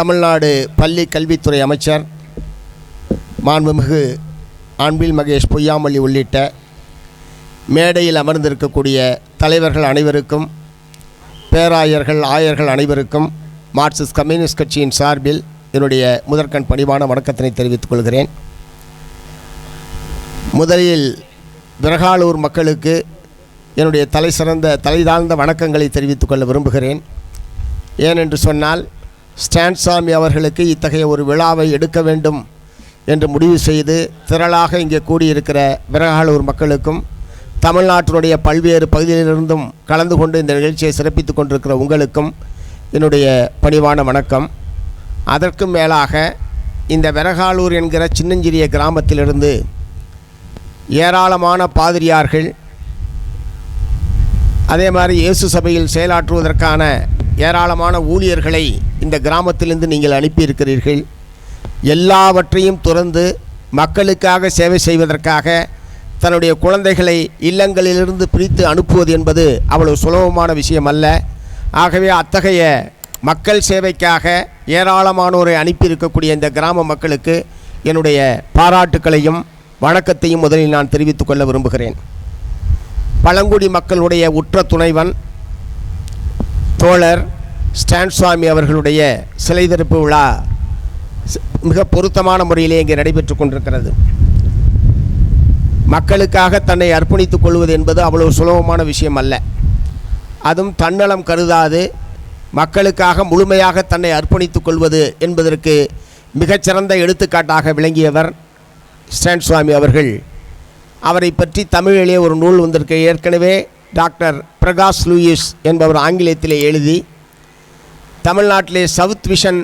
தமிழ்நாடு பள்ளி கல்வித்துறை அமைச்சர் மாண்புமிகு அன்பில் மகேஷ் பொய்யாமொழி உள்ளிட்ட மேடையில் அமர்ந்திருக்கக்கூடிய தலைவர்கள் அனைவருக்கும் பேராயர்கள் ஆயர்கள் அனைவருக்கும் மார்க்சிஸ்ட் கம்யூனிஸ்ட் கட்சியின் சார்பில் என்னுடைய முதற்கண் பணிவான வணக்கத்தினை தெரிவித்துக் கொள்கிறேன். முதலில் விரகாலூர் மக்களுக்கு என்னுடைய தலை சிறந்த தலை தாழ்ந்த வணக்கங்களை தெரிவித்துக் கொள்ள விரும்புகிறேன். ஏனென்று சொன்னால் ஸ்டான்சாமி அவர்களுக்கு இத்தகைய ஒரு விழாவை எடுக்க வேண்டும் என்று முடிவு செய்து திரளாக இங்கே கூடியிருக்கிற விரகாலூர் மக்களுக்கும் தமிழ்நாட்டினுடைய பல்வேறு பகுதியிலிருந்தும் கலந்து கொண்டு இந்த நிகழ்ச்சியை சிறப்பித்துக் கொண்டிருக்கிற உங்களுக்கும் என்னுடைய பணிவான வணக்கம். அதற்கும் மேலாக இந்த விரகாலூர் என்கிற சின்னஞ்சிறிய கிராமத்திலிருந்து ஏராளமான பாதிரியார்கள் அதே மாதிரி இயேசு சபையில் செயலாற்றுவதற்கான ஏராளமான ஊழியர்களை இந்த கிராமத்திலிருந்து நீங்கள் அனுப்பியிருக்கிறீர்கள். எல்லாவற்றையும் துறந்து மக்களுக்காக சேவை செய்வதற்காக தன்னுடைய குழந்தைகளை இல்லங்களிலிருந்து பிரித்து அனுப்புவது என்பது அவ்வளவு சுலபமான விஷயம் அல்ல. ஆகவே அத்தகைய மக்கள் சேவைக்காக ஏராளமானோரை அனுப்பியிருக்கக்கூடிய இந்த கிராம மக்களுக்கு என்னுடைய பாராட்டுக்களையும் வணக்கத்தையும் முதலில் நான் தெரிவித்துக் கொள்ள விரும்புகிறேன். பழங்குடி மக்களுடைய உற்ற துணைவன் தோழர் ஸ்டான் சுவாமி அவர்களுடைய சிலை திறப்பு விழா மிக பொருத்தமான முறையிலே இங்கே நடைபெற்றுக் கொண்டிருக்கிறது. மக்களுக்காக தன்னை அர்ப்பணித்துக் கொள்வது என்பது அவ்வளவு சுலபமான விஷயம் அல்ல. அதுவும் தன்னலம் கருதாது மக்களுக்காக முழுமையாக தன்னை அர்ப்பணித்துக் கொள்வது என்பதற்கு மிகச்சிறந்த எடுத்துக்காட்டாக விளங்கியவர் ஸ்டான் சுவாமி அவர்கள். அவரை பற்றி தமிழிலே ஒரு நூல் வந்திருக்கு. ஏற்கனவே டாக்டர் பிரகாஷ் லூயிஸ் என்பவர் ஆங்கிலத்தில் எழுதி தமிழ்நாட்டிலே சவுத் விஷன்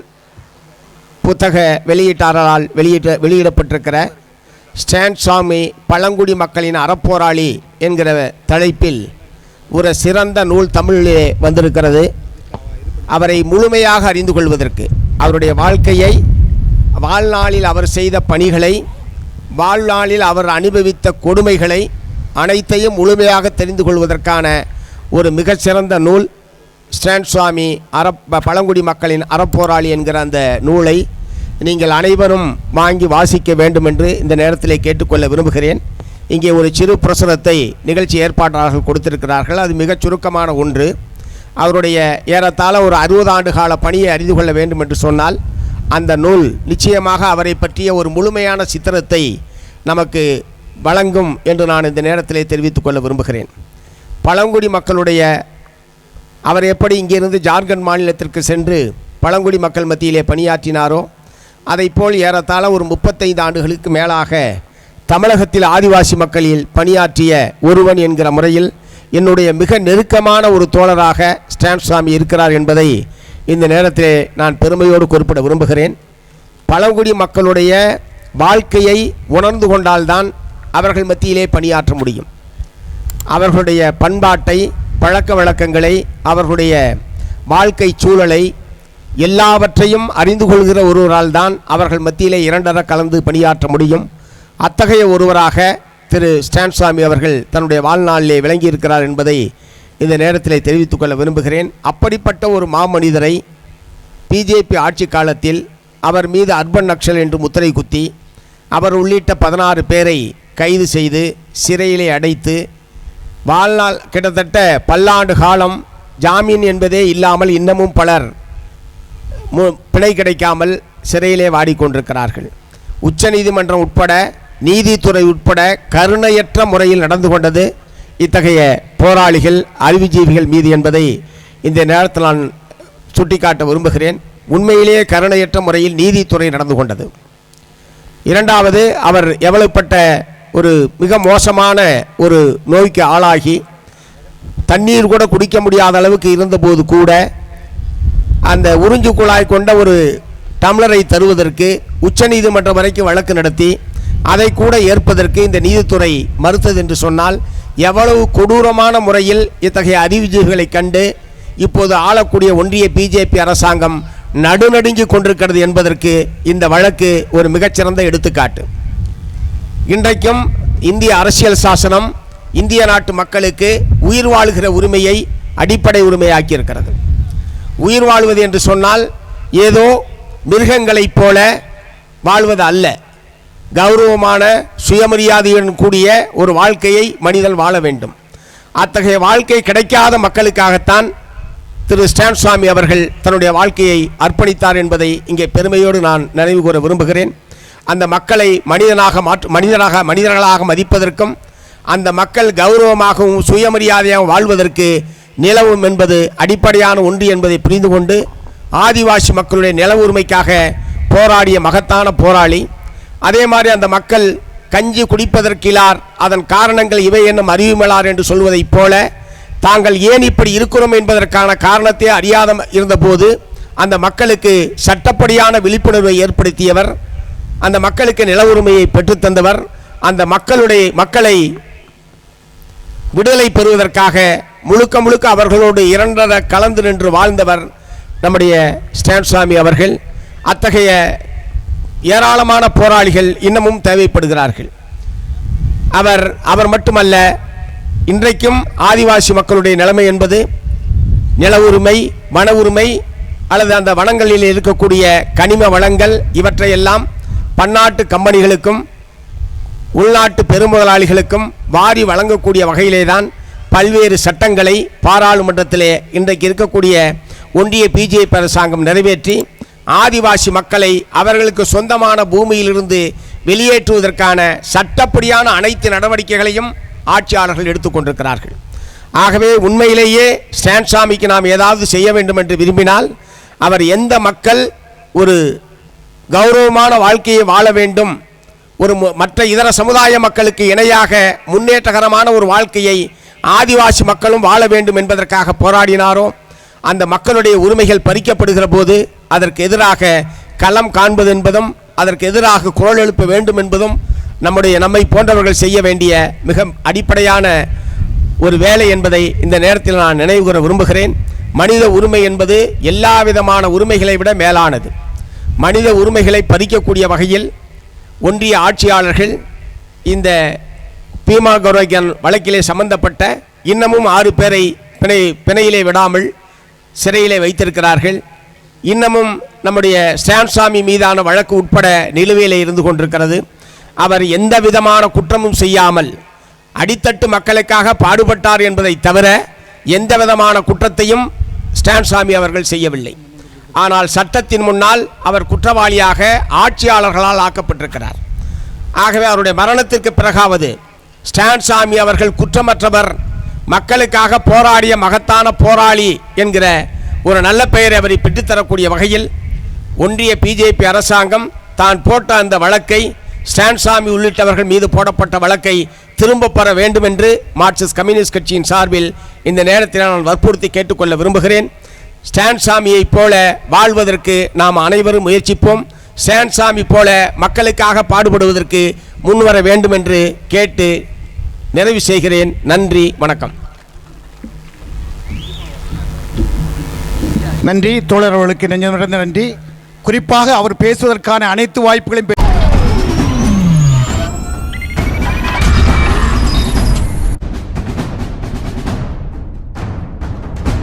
புத்தக வெளியீட்டாளரால் வெளியிட்ட வெளியிடப்பட்டிருக்கிற ஸ்டான் சாமி பழங்குடி மக்களின் அறப்போராளி என்கிற தலைப்பில் ஒரு சிறந்த நூல் தமிழிலே வந்திருக்கிறது. அவரை முழுமையாக அறிந்து கொள்வதற்கு அவருடைய வாழ்க்கையை வாழ்நாளில் அவர் செய்த பணிகளை வாழ்நாளில் அவர் அனுபவித்த கொடுமைகளை அனைத்தையும் முழுமையாக தெரிந்து கொள்வதற்கான ஒரு மிகச்சிறந்த நூல். ஸ்டான் சுவாமி அறப் பழங்குடி மக்களின் அறப்போராளி என்கிற அந்த நூலை நீங்கள் அனைவரும் வாங்கி வாசிக்க வேண்டும் என்று இந்த நேரத்தில் கேட்டுக்கொள்ள விரும்புகிறேன். இங்கே ஒரு சிறு பிரசுரத்தை நிகழ்ச்சி ஏற்பாட்டாளர்கள் கொடுத்திருக்கிறார்கள். அது மிகச் சுருக்கமான ஒன்று. அவருடைய ஏறத்தாழ ஒரு அறுபது ஆண்டு கால பணியை அறிந்து கொள்ள வேண்டும் என்று சொன்னால் அந்த நூல் நிச்சயமாக அவரை பற்றிய ஒரு முழுமையான சித்திரத்தை நமக்கு வழங்கும் என்று நான் இந்த நேரத்திலே தெரிவித்துக் கொள்ள விரும்புகிறேன். பழங்குடி மக்களுடைய அவர் எப்படி இங்கிருந்து ஜார்க்கண்ட் மாநிலத்திற்கு சென்று பழங்குடி மக்கள் மத்தியிலே பணியாற்றினாரோ அதைப்போல் ஏறத்தாழ ஒரு முப்பத்தைந்து ஆண்டுகளுக்கு மேலாக தமிழகத்தில் ஆதிவாசி மக்களில் பணியாற்றிய ஒருவன் என்கிற முறையில் என்னுடைய மிக நெருக்கமான ஒரு தோழராக ஸ்டான் சுவாமி இருக்கிறார் என்பதை இந்த நேரத்திலே நான் பெருமையோடு குறிப்பிட விரும்புகிறேன். பழங்குடி மக்களுடைய வாழ்க்கையை உணர்ந்து கொண்டால்தான் அவர்கள் மத்தியிலே பணியாற்ற முடியும். அவர்களுடைய பண்பாட்டை பழக்க வழக்கங்களை அவர்களுடைய வாழ்க்கை சூழலை எல்லாவற்றையும் அறிந்து கொள்கிற ஒருவரால் தான் அவர்கள் மத்தியிலே இரண்டர கலந்து பணியாற்ற முடியும். அத்தகைய ஒருவராக திரு ஸ்டான்சாமி அவர்கள் தன்னுடைய வாழ்நாளிலே விளங்கியிருக்கிறார் என்பதை இந்த நேரத்தில் தெரிவித்துக் கொள்ள விரும்புகிறேன். அப்படிப்பட்ட ஒரு மாமனிதரை பிஜேபி ஆட்சி காலத்தில் அவர் மீது அர்பன் நக்சல் என்று முத்திரை குத்தி அவர் உள்ளிட்ட பதினாறு பேரை கைது செய்து சிறையிலே அடைத்து வாழ்நாள் கிட்டத்தட்ட பல்லாண்டு காலம் ஜாமீன் என்பதே இல்லாமல் இன்னமும் பலர் மு- பிணை கிடைக்காமல் சிறையிலே வாடிக்கொண்டிருக்கிறார்கள். உச்சநீதிமன்றம் உட்பட நீதித்துறை உட்பட கருணையற்ற முறையில் நடந்து கொண்டது இத்தகைய போராளிகள் அறிவுஜீவிகள் மீது என்பதை இந்த நேரத்தில் நான் சுட்டிக்காட்ட விரும்புகிறேன். உண்மையிலேயே கருணையற்ற முறையில் நீதித்துறை நடந்து கொண்டது. இரண்டாவது அவர் எவ்வளவுப்பட்ட ஒரு மிக மோசமான ஒரு நோய்க்கு ஆளாகி தண்ணீர் கூட குடிக்க முடியாத அளவுக்கு இருந்தபோது கூட அந்த உறிஞ்சு குழாய் கொண்ட ஒரு டம்ளரை தருவதற்கு உச்சநீதிமன்றம் வரைக்கும் வழக்கு நடத்தி அதை கூட ஏற்பதற்கு இந்த நீதித்துறை மறுத்தது என்று சொன்னால் எவ்வளவு கொடூரமான முறையில் இத்தகைய அறிவுஜீவிகளை கண்டு இப்போது ஆளக்கூடிய ஒன்றிய பிஜேபி அரசாங்கம் நடுநடுங்கி கொண்டிருக்கிறது என்பதற்கு இந்த வழக்கு ஒரு மிகச்சிறந்த எடுத்துக்காட்டு. இன்றைக்கும் இந்திய அரசியல் சாசனம் இந்திய நாட்டு மக்களுக்கு உயிர் வாழுகிற உரிமையை அடிப்படை உரிமையாக்கியிருக்கிறது. உயிர் வாழ்வது என்று சொன்னால் ஏதோ மிருகங்களைப் போல வாழ்வது அல்ல. கௌரவமான சுயமரியாதையுடன் கூடிய ஒரு வாழ்க்கையை மனிதன் வாழ வேண்டும். அத்தகைய வாழ்க்கை கிடைக்காத மக்களுக்காகத்தான் திரு ஸ்டான் சுவாமி அவர்கள் தன்னுடைய வாழ்க்கையை அர்ப்பணித்தார் என்பதை இங்கே பெருமையோடு நான் நினைவு கூற விரும்புகிறேன். அந்த மக்களை மனிதனாக மாற்று மனிதனாக மனிதர்களாக மதிப்பதற்கும் அந்த மக்கள் கௌரவமாகவும் சுயமரியாதையாகவும் வாழ்வதற்கு நிலவும் என்பது அடிப்படையான ஒன்று என்பதை புரிந்து கொண்டு ஆதிவாசி மக்களுடைய நில உரிமைக்காக போராடிய மகத்தான போராளி. அதே மாதிரி அந்த மக்கள் கஞ்சி குடிப்பதற்கிலார் அதன் காரணங்கள் இவை என்னும் அறிவுமலார் என்று சொல்வதைப் போல தாங்கள் ஏன் இப்படி இருக்கிறோம் என்பதற்கான காரணத்தை அறியாத இருந்தபோது அந்த மக்களுக்கு சட்டப்படியான விழிப்புணர்வை ஏற்படுத்தியவர் அந்த மக்களுக்கு நில உரிமையை பெற்றுத்தந்தவர் அந்த மக்களுடைய மக்களை விடுதலை பெறுவதற்காக முழுக்க முழுக்க அவர்களோடு இரண்டர கலந்து நின்று வாழ்ந்தவர் நம்முடைய ஸ்டான் சுவாமி அவர்கள். அத்தகைய ஏராளமான போராளிகள் இன்னமும் தேவைப்படுகிறார்கள். அவர் அவர் மட்டுமல்ல இன்றைக்கும் ஆதிவாசி மக்களுடைய நிலைமை என்பது நில உரிமை வன உரிமை அல்லது அந்த வனங்களில் இருக்கக்கூடிய கனிம வளங்கள் இவற்றையெல்லாம் பன்னாட்டு கம்பெனிகளுக்கும் உள்நாட்டு பெருமுதலாளிகளுக்கும் வாரி வழங்கக்கூடிய வகையிலே தான் பல்வேறு சட்டங்களை பாராளுமன்றத்திலே இன்றைக்கு இருக்கக்கூடிய ஒன்றிய பிஜேபி அரசாங்கம் நிறைவேற்றி ஆதிவாசி மக்களை அவர்களுக்கு சொந்தமான பூமியிலிருந்து வெளியேற்றுவதற்கான சட்டப்படியான அனைத்து நடவடிக்கைகளையும் ஆட்சியாளர்கள் எடுத்துக்கொண்டிருக்கிறார்கள் ஆகவே உண்மையிலேயே ஸ்டான்சாமிக்கு நாம் ஏதாவது செய்ய வேண்டும் என்று விரும்பினால் அவர் எந்த மக்கள் ஒரு கௌரவமான வாழ்க்கையை வாழ வேண்டும். ஒரு மற்ற இதர சமுதாய மக்களுக்கு இணையாக முன்னேற்றகரமான ஒரு வாழ்க்கையை ஆதிவாசி மக்களும் வாழ வேண்டும் என்பதற்காக போராடினாரோ அந்த மக்களுடைய உரிமைகள் பறிக்கப்படுகிற போது அதற்கு எதிராக களம் காண்பது என்பதும் அதற்கு எதிராக குரல் எழுப்ப வேண்டும் என்பதும் நம்முடைய நம்மை போன்றவர்கள் செய்ய வேண்டிய மிக அடிப்படையான ஒரு வேலை என்பதை இந்த நேரத்தில் நான் நினைவுகூர விரும்புகிறேன். மனித உரிமை என்பது எல்லா விதமான உரிமைகளை விட மேலானது. மனித உரிமைகளை பறிக்கக்கூடிய வகையில் ஒன்றிய ஆட்சியாளர்கள் இந்த பீமா கௌரகன் வழக்கிலே சம்பந்தப்பட்ட இன்னமும் ஆறு பேரை பிணை பிணையிலே விடாமல் சிறையிலே வைத்திருக்கிறார்கள். இன்னமும் நம்முடைய ஸ்டான்சாமி மீதான வழக்கு உட்பட நிலுவையில் இருந்து கொண்டிருக்கிறது. அவர் எந்த விதமான குற்றமும் செய்யாமல் அடித்தட்டு மக்களுக்காக பாடுபட்டார் என்பதை தவிர எந்த விதமான குற்றத்தையும் ஸ்டான்சாமி அவர்கள் செய்யவில்லை. ஆனால் சட்டத்தின் முன்னால் அவர் குற்றவாளியாக ஆட்சியாளர்களால் ஆக்கப்பட்டிருக்கிறார். ஆகவே அவருடைய மரணத்திற்கு பிறகாவது ஸ்டான் சாமி அவர்கள் குற்றமற்றவர் மக்களுக்காக போராடிய மகத்தான போராளி என்கிற ஒரு நல்ல பெயரை அவரை பெற்றுத்தரக்கூடிய வகையில் ஒன்றிய பிஜேபி அரசாங்கம் தான் போட்ட அந்த வழக்கை ஸ்டான்சாமி உள்ளிட்டவர்கள் மீது போடப்பட்ட வழக்கை திரும்ப பெற வேண்டும் என்று மார்க்சிஸ்ட் கம்யூனிஸ்ட் கட்சியின் சார்பில் இந்த நேரத்தில் நான் வற்புறுத்தி கேட்டுக்கொள்ள விரும்புகிறேன். ஸ்டான் சாமியைப் போல வாழ்வதற்கு நாம் அனைவரும் முயற்சிப்போம். ஸ்டான் சாமி போல மக்களுக்காக பாடுபடுவதற்கு முன்வர வேண்டும் என்று கேட்டு நிறைவு செய்கிறேன். நன்றி வணக்கம். நன்றி தோழர் அவர்களுக்கு நெஞ்சமிருந்த நன்றி. குறிப்பாக அவர் பேசுவதற்கான அனைத்து வாய்ப்புகளையும்